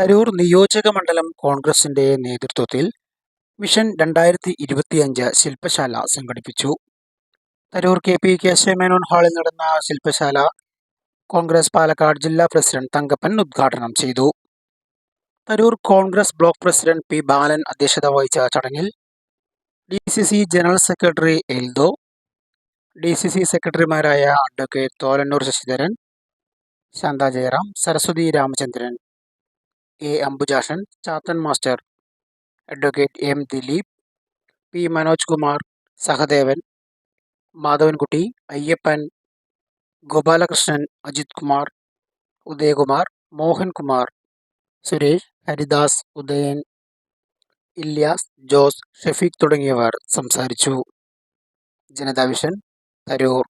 തരൂർ നിയോജക മണ്ഡലം കോൺഗ്രസിന്റെ നേതൃത്വത്തിൽ മിഷൻ രണ്ടായിരത്തി ഇരുപത്തിയഞ്ച് ശില്പശാല സംഘടിപ്പിച്ചു. തരൂർ കെ പി കേശവമേനോൻ ഹാളിൽ നടന്ന ശില്പശാല കോൺഗ്രസ് പാലക്കാട് ജില്ലാ പ്രസിഡന്റ് തങ്കപ്പൻ ഉദ്ഘാടനം ചെയ്തു. Tarur Congress block president P Balan അധ്യക്ഷത വഹിച്ച ചടങ്ങിൽ D C C general secretary Eldho D C C സെക്രട്ടറിമാരായ advocate Tholannur Sasidharan Shantha Jayaram Saraswathi Ramachandran A. Ambujasan Chathan master advocate M. Dileep P. Manoj Kumar Sahadevan Madhavankutty Ayyappan Gopalakrishnan Ajith Kumar Udayakumar Mohankumar Suresh Haridas Udayan Ilyas Jose Shefeeq തുടങ്ങിയവർ സംസാരിച്ചു. Janata vision Tharoor.